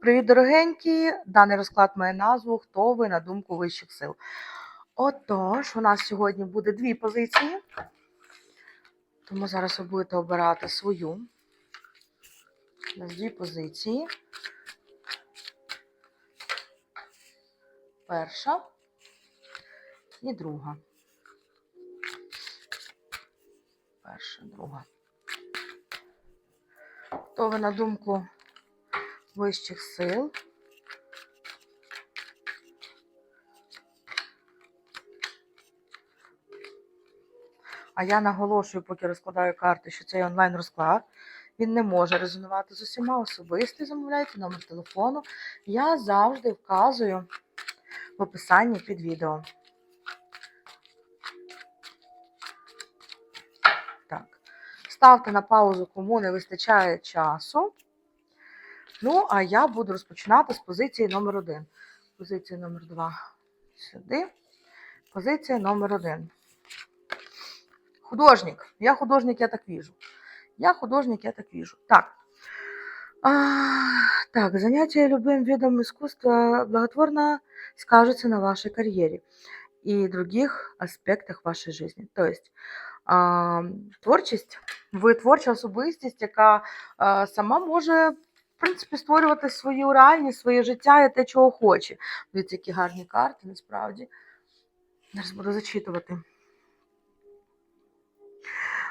Привіт, дорогенькі! Даний розклад має назву Хто ви на думку вищих сил. Отож, у нас сьогодні буде дві позиції. Тому зараз ви будете обирати свою. У нас дві позиції. Перша і друга. Перша, друга. Хто ви на думку вищих сил? А я наголошую, поки розкладаю карти, що цей онлайн-розклад він не може резонувати з усіма особисто. Замовляйте номер телефону. Я завжди вказую в описанні під відео. Так. Ставте на паузу, кому не вистачає часу. Ну, а я буду розпочинати з позиції номер один. Позиція номер два сюди. Позиція номер один. Художник. Я художник, я так вижу. Я художник, я так вижу. Так. А, так, занятие любым видом искусства благотворно скажется на вашей карьере и других аспектах вашей жизни. То есть а, творчість, ви творча особистість, яка а, сама може, в принципі, створювати свою реальність, своє життя і те, чого хоче. Дивіться, які гарні карти, насправді. Зараз буду зачитувати.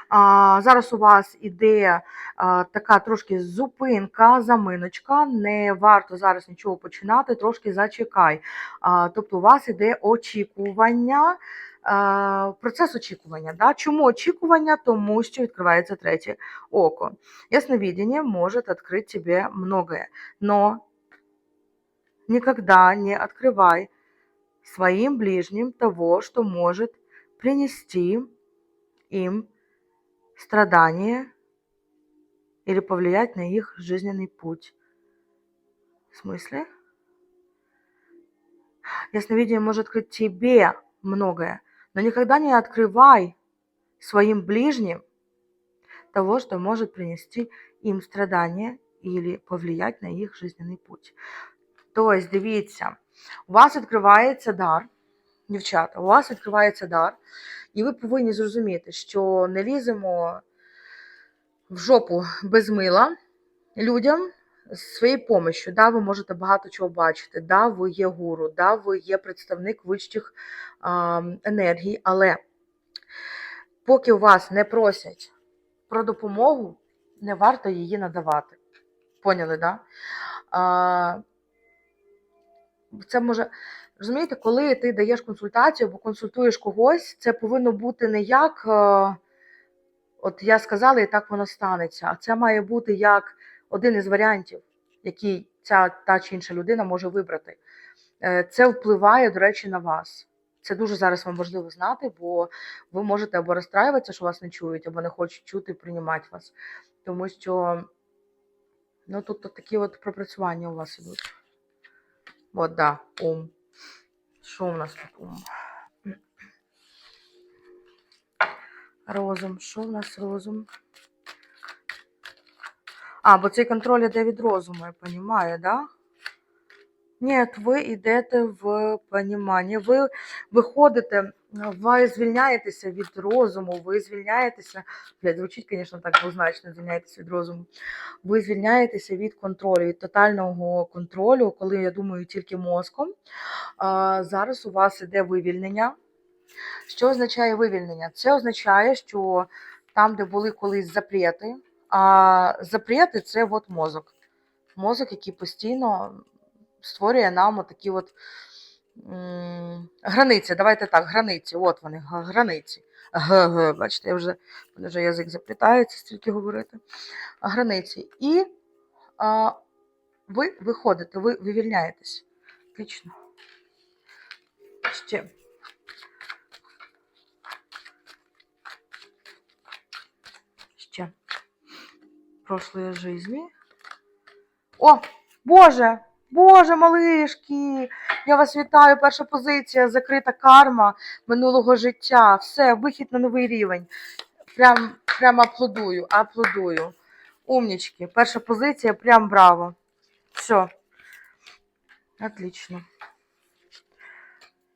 А, зараз у вас іде а, така трошки зупинка, заминочка. Не варто зараз нічого починати, трошки зачекай. А, тобто у вас іде очікування, процес очікування. Да? Чому очікування? Тому що відкривається третє око. Ясновидение может открыть тебе многое, но никогда не открывай своим ближним того, что может принести им страдания или повлиять на их жизненный путь. В смысле? Ясновидение может открыть тебе многое, но никогда не открывай своим ближним того, что может принести им страдания или повлиять на їх жизненний путь. Тобто, дивіться, у вас відкривається дар, дівчата, у вас відкривається дар, і ви повинні зрозуміти, що не ліземо в жопу без мила людям з своєю помощью. Да, ви можете багато чого бачити, да, ви є гуру, да, ви є представник вищих а, енергій, але поки у вас не просять про допомогу, не варто її надавати. Поняли, да? А, це може. Розумієте, коли ти даєш консультацію або консультуєш когось, це повинно бути не як е, от я сказала, і так воно станеться. А це має бути як один із варіантів, який ця та чи інша людина може вибрати. Е, Це впливає, до речі, на вас. Це дуже зараз вам важливо знати, бо ви можете або розстраюватися, що вас не чують, або не хочуть чути приймати вас. Тому що ну, тут, такі от пропрацювання у вас ідуть. От, да, ум. Що у нас тут ум? Розум. Що в нас розум? А, бо цей контроль іде від розуму, я розумію, да? Ні, ви йдете в понімання. Ви виходите, ви звільняєтеся від розуму, ви звільняєтеся, блядь, звучить, звісно, так двозначно, звільняєтеся від розуму. Ви звільняєтеся від контролю, від тотального контролю, коли я думаю тільки мозком. А, зараз у вас іде вивільнення. Що означає вивільнення? Це означає, що там, де були колись запрети, а запрети це от мозок. Мозок, який постійно створює нам такі от границі. Давайте так, границі. От вони, границі. Г-г, бачите, я вже, вже язик заплітається, стільки говорити. Границі. І а, ви виходите, ви вивільняєтесь. Отлично. Ще. Прошлої жизни. О, Боже! Боже, малишки! Я вас вітаю. Перша позиція, закрита карма минулого життя. Все, вихід на новий рівень. Прям, прям аплодую, аплодую. Умнічки. Перша позиція, прям браво. Все. Отлично.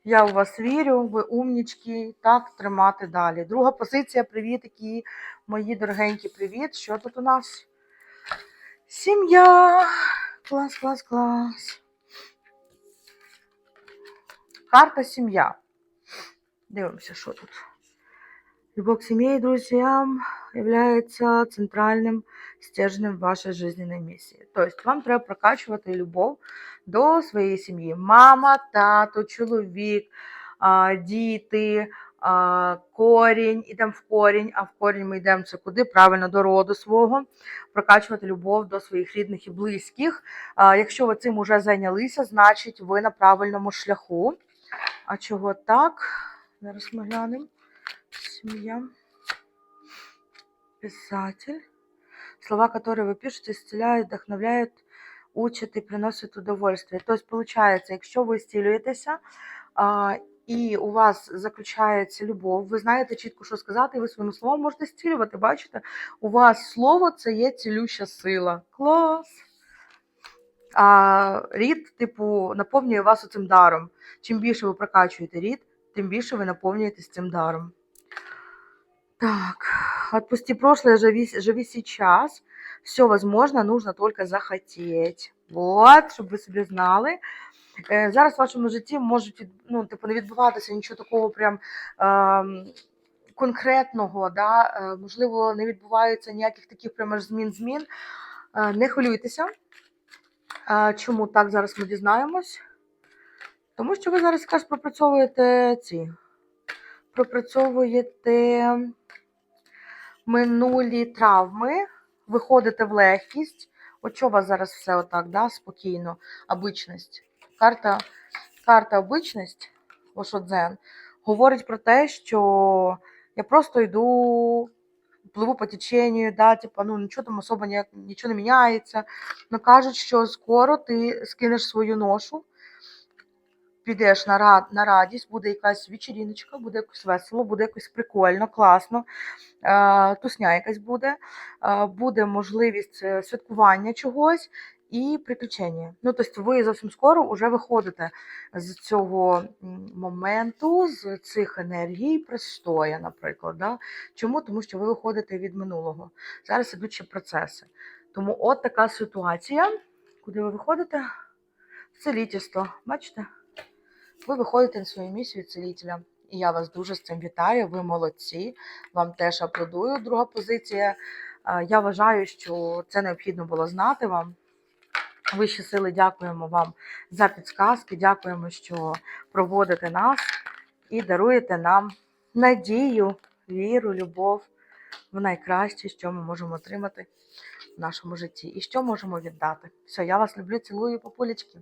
Я у вас вірю, ви умнічки, так тримати далі. Друга позиція, привітики, мої дорогенькі, привіт. Що тут у нас? Сім'я. Клас, клас, клас. Карта сім'я. Дивимося, що тут. Любовь к семье и друзьям является центральным стержнем вашей жизненной миссии. Тобто вам треба прокачувати любов до своєї сім'ї. Мама, тато, чоловік, діти, корінь, ідемо в корінь, а в корінь ми йдемо це куди? Правильно, до роду свого. Прокачувати любов до своїх рідних і близьких. Якщо ви цим уже зайнялися, значить ви на правильному шляху. А чого так? Зараз ми глянемо. Семья. Писатель. Слова, которые вы пишете, исцеляют, вдохновляют, учат і приносять удовольствие. Тобто, виходить, якщо ви зцілюєтеся, і у вас заключається любов, ви знаєте чітко, що сказати, і ви своїм словом можете зцілювати. Бачите? У вас слово це є цілюща сила. Клас! А рід, типу, наповнює вас цим даром. Чим більше ви прокачуєте рід, тим більше ви наповнюєтесь цим даром. Так, отпусти прошлое, живи, живи сейчас. Все возможно, нужно только захотеть. Вот, щоб ви собі знали. Е, Зараз в вашому житті можуть ну, типу, не відбуватися нічого такого прям ем, конкретного. Да? Е, можливо, не відбувається ніяких таких прямо ж змін-змін. Е, не хвилюйтеся. Е, чому так зараз ми дізнаємось? Тому що ви зараз якраз пропрацьовуєте ці. Пропрацьовуєте минулі травми, виходите в легкість. От що у вас зараз все отак, да, спокійно, обичність. Карта, карта обичність, ось дзен, говорить про те, що я просто йду, пливу по теченню, да, типу, ну, нічого там особо ніяк, нічого не міняється. Ну кажуть, що скоро ти скинеш свою ношу, підеш на, рад, на радість, буде якась вечеріночка, буде якось весело, буде якось прикольно, класно, е, тусня якась буде, е, буде можливість е, святкування чогось і приключення. Ну, тобто ви зовсім скоро вже виходите з цього моменту, з цих енергій пристоя, наприклад. Да? Чому? Тому що ви виходите від минулого. Зараз ідуть ще процеси. Тому от така ситуація, куди ви виходите? В целительство. Бачите? Ви виходите на свою місію цілителя. І я вас дуже з цим вітаю. Ви молодці. Вам теж аплодую. Друга позиція. Я вважаю, що це необхідно було знати вам. Вищі сили, дякуємо вам за підсказки. Дякуємо, що проводите нас і даруєте нам надію, віру, любов в найкраще, що ми можемо отримати в нашому житті, і що можемо віддати. Все, я вас люблю, цілую, папулечки.